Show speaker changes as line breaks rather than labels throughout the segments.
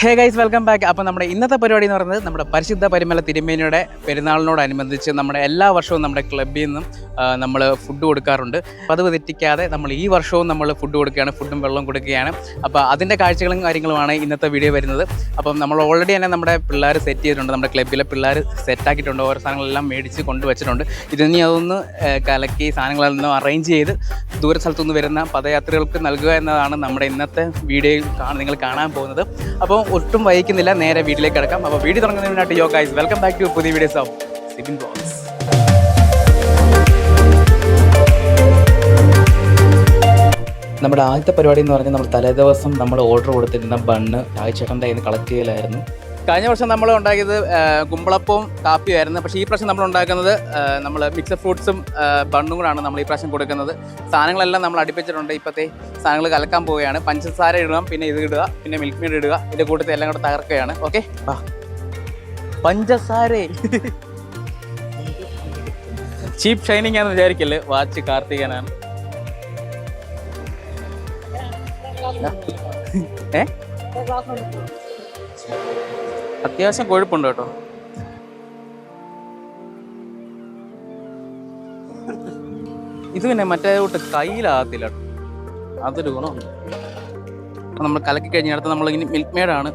Hey guys welcome back അപ്പോൾ നമ്മുടെ ഇന്നത്തെ പരിപാടി എന്ന് പറയുന്നത് നമ്മുടെ പരിശുദ്ധ പരിമല തിരുമേനിയുടെ പെരുന്നാളിനോടനുബന്ധിച്ച് നമ്മുടെ എല്ലാ വർഷവും നമ്മുടെ ക്ലബ്ബിൽ നിന്നും നമ്മൾ ഫുഡ് കൊടുക്കാറുണ്ട്. പതിവ് തെറ്റിക്കാതെ നമ്മൾ ഈ വർഷവും നമ്മൾ ഫുഡ് കൊടുക്കുകയാണ് ഫുഡും വെള്ളവും കൊടുക്കുകയാണ്. അപ്പോൾ അതിന്റെ കാഴ്ചകളും കാര്യങ്ങളുമാണ് ഇന്നത്തെ വീഡിയോ വരുന്നത്. അപ്പം നമ്മൾ ഓൾറെഡി തന്നെ നമ്മുടെ പിള്ളേർ സെറ്റ് ചെയ്തിട്ടുണ്ട്. നമ്മുടെ ക്ലബ്ബിലെ പിള്ളേർ സെറ്റാക്കിയിട്ടുണ്ട് ഓരോ സാധനങ്ങളെല്ലാം മേടിച്ച് കൊണ്ടുവച്ചിട്ടുണ്ട്. ഇതിനി അതൊന്ന് കലക്കി സാധനങ്ങളെല്ലാം അറേഞ്ച് ചെയ്ത് ദൂര സ്ഥലത്തുനിന്ന് വരുന്ന പദയാത്രികൾക്ക് നൽകുക എന്നതാണ് നമ്മുടെ ഇന്നത്തെ വീഡിയോയിൽ നിങ്ങൾ കാണാൻ പോകുന്നത്. അപ്പോൾ ഒട്ടും വൈകുന്നില്ല നേരെ വീട്ടിലേക്ക് കിടക്കാം. അപ്പോൾ വീട് തുടങ്ങുന്നതിനായിട്ട് yo guys welcome back to പുതിയ വീഡിയോസ് ഓഫ് സിബിൻ ബ്ലോഗ്സ് നമ്മുടെ ആദ്യത്തെ പരിപാടി എന്ന് പറഞ്ഞാൽ നമ്മൾ തലേദിവസം നമ്മൾ ഓർഡർ കൊടുത്തിരുന്ന ബണ്ണ് രാജ്ചേട്ടന്റെ കയ്യിൽ നിന്ന് കളക്ട് ചെയ്യലായിരുന്നു. കഴിഞ്ഞ വർഷം നമ്മൾ ഉണ്ടാക്കിയത് കുമ്പളപ്പവും കാപ്പിയായിരുന്നു പക്ഷേ ഈ പ്രാവശ്യം നമ്മൾ ഉണ്ടാക്കുന്നത് നമ്മൾ മിക്സഡ് ഫ്രൂട്ട്സും ബണ്ണും കൂടാണ് നമ്മൾ ഈ പ്രാവശ്യം കൊടുക്കുന്നത്. സാധനങ്ങളെല്ലാം നമ്മൾ അടുപ്പിച്ചിട്ടുണ്ട്. ഇപ്പോഴത്തെ സാധനങ്ങൾ കലക്കാൻ പോവുകയാണ്. പഞ്ചസാര ഇടുക പിന്നെ ഇത് ഇടുക പിന്നെ മിൽക്ക് മീഡ് ഇടുക ഇതിന്റെ കൂട്ടത്തിൽ എല്ലാം കൂടെ തകർക്കുകയാണ്. ഓക്കെ പഞ്ചസാര. ചീപ്പ് ഷൈനിങ് ആണെന്ന് വിചാരിക്കല്ലേ? വാച്ച് കാർത്തികനാണ്. ഏ? അത്യാവശ്യം കൊഴുപ്പുണ്ട് കേട്ടോ. ഇത് പിന്നെ മറ്റേ കൂട്ട് കയ്യിലാകത്തില്ല. അതൊരു ഗുണമുണ്ട്. നമ്മൾ കലക്കി കഴിഞ്ഞ അടുത്ത് നമ്മൾ ഇനി മിൽക്ക് മെയ്ഡാണ്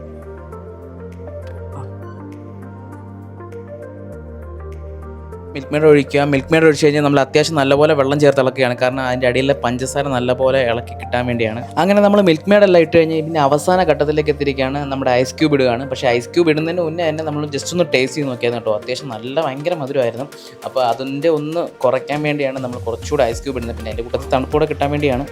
മിൽക്ക് മെയ്ഡ് ഒഴിക്കുക. മിൽക്ക് മെയ്ഡ് ഒഴിച്ച് കഴിഞ്ഞാൽ നമ്മൾ അത്യാവശ്യം നല്ലപോലെ വെള്ളം ചേർത്ത് ഇളക്കുകയാണ്. കാരണം അതിന്റെ അടിയിലെ പഞ്ചസാര നല്ലപോലെ ഇളക്കി കിട്ടാൻ വേണ്ടിയാണ്. അങ്ങനെ നമ്മൾ മിൽക്ക് മെയ്ഡ് എല്ലാം ഇട്ട് കഴിഞ്ഞാൽ പിന്നെ അവസാന ഘട്ടത്തിലേക്ക് എത്തിയിരിക്കുകയാണ് നമ്മുടെ ഐസ് ക്യൂബ് ഇടുകയാണ്. പക്ഷേ ഐസ് ക്യൂബ് ഇടുന്നതിന് മുന്നേ തന്നെ നമ്മൾ ജസ്റ്റ് ഒന്ന് ടേസ്റ്റ് ചെയ്ത് നോക്കിയായിരുന്നു കേട്ടോ. അത്യാവശ്യം നല്ല ഭയങ്കര മധുരമായിരുന്നു. അപ്പോൾ അതിന്റെ ഒന്ന് കുറയ്ക്കാൻ വേണ്ടിയാണ് നമ്മൾ കുറച്ചുകൂടെ ഐസ് ക്യൂബ് ഇടുന്നത്. പിന്നെ അതിന്റെ കൂട്ടത്തിൽ തണുപ്പൂടെ കിട്ടാൻ വേണ്ടിയാണ്.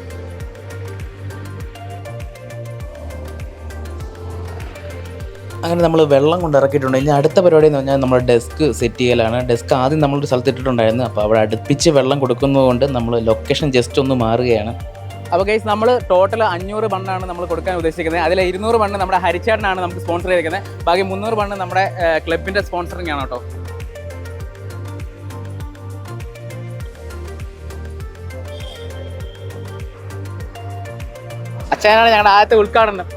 അങ്ങനെ നമ്മൾ വെള്ളം കൊണ്ട് ഇറക്കിയിട്ടുണ്ട്. ഇനി അടുത്ത പരിപാടി എന്ന് പറഞ്ഞാൽ നമ്മൾ ഡെസ്ക് സെറ്റ് ചെയ്യലാണ്. ഡെസ്ക് ആദ്യം നമ്മൾ ഒരു സ്ഥലത്ത് ഇട്ടിട്ടുണ്ടായിരുന്നു അപ്പോൾ അവിടെ അടുപ്പിച്ച് വെള്ളം കൊടുക്കുന്നതുകൊണ്ട് നമ്മൾ ലൊക്കേഷൻ ജസ്റ്റ് ഒന്ന് മാറുകയാണ്. അപ്പോൾ ഗൈസ് നമ്മൾ ടോട്ടൽ അഞ്ഞൂറ് ബണ്ണാണ് നമ്മൾ കൊടുക്കാൻ ഉദ്ദേശിക്കുന്നത്. അതിൽ ഇരുന്നൂറ് ബണ്ണ് നമ്മുടെ ഹരിച്ചാടനാണ് നമുക്ക് സ്പോൺസർ ചെയ്തിരിക്കുന്നത്. ബാക്കി മുന്നൂറ് ബണ്ണ് നമ്മുടെ ക്ലബിന്റെ സ്പോൺസറിങ് ആണ് കേട്ടോ. അച്ഛനാണ് ഞങ്ങളുടെ ആദ്യത്തെ ഉദ്ഘാടനം.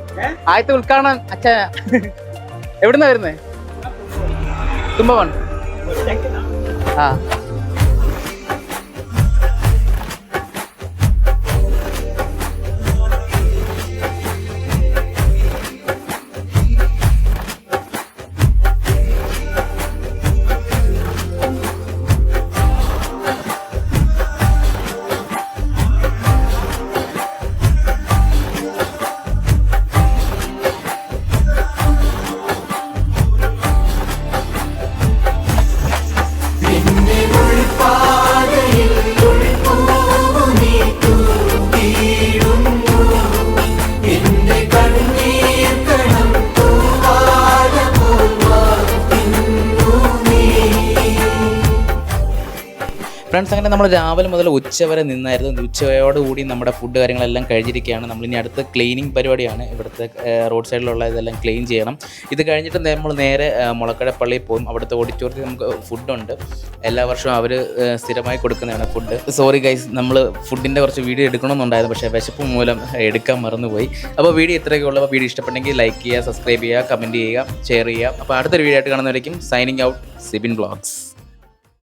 ആദ്യത്തെ ഉദ്ഘാടനം അച്ഛന. എവിടുന്നാ വരുന്നേ? തുമ്പവൺ. ആ. ഫ്രണ്ട്സ് അങ്ങനെ നമ്മൾ രാവിലെ മുതൽ ഉച്ച വരെ നിന്നായിരുന്നു ഉച്ചയോടുകൂടി നമ്മുടെ ഫുഡ് കാര്യങ്ങളെല്ലാം കഴിഞ്ഞിരിക്കുകയാണ്. നമ്മൾ ഇനി അടുത്ത ക്ലീനിങ് പരിപാടിയാണ് ഇവിടുത്തെ റോഡ് സൈഡിലുള്ള ഇതെല്ലാം ക്ലീൻ ചെയ്യണം. ഇത് കഴിഞ്ഞിട്ട് നമ്മൾ നേരെ മുളക്കട പള്ളിയിൽ പോകും. അവിടുത്തെ ഓഡിറ്റോറിയത്തിൽ നമുക്ക് ഫുഡുണ്ട് എല്ലാ വർഷവും അവർ സ്ഥിരമായി കൊടുക്കുന്നതാണ് ഫുഡ് സോറി ഗൈസ് നമ്മൾ ഫുഡിന്റെ കുറച്ച് വീഡിയോ എടുക്കണമെന്നുണ്ടായിരുന്നു. പക്ഷേ വിശപ്പ് മൂലം എടുക്കാൻ മറന്നുപോയി. അപ്പോൾ വീഡിയോ ഇത്രയൊക്കെ ഉള്ളൂ. വീഡിയോ ഇഷ്ടപ്പെട്ടെങ്കിൽ ലൈക്ക് ചെയ്യുക സബ്സ്ക്രൈബ് ചെയ്യുക കമന്റ് ചെയ്യുക ഷെയർ ചെയ്യുക. അപ്പോൾ അടുത്തൊരു വീഡിയോ ആയിട്ട് കാണുന്നവരേക്കും സൈനിങ് ഔട്ട് സിബിൻ ബ്ലോഗ്സ്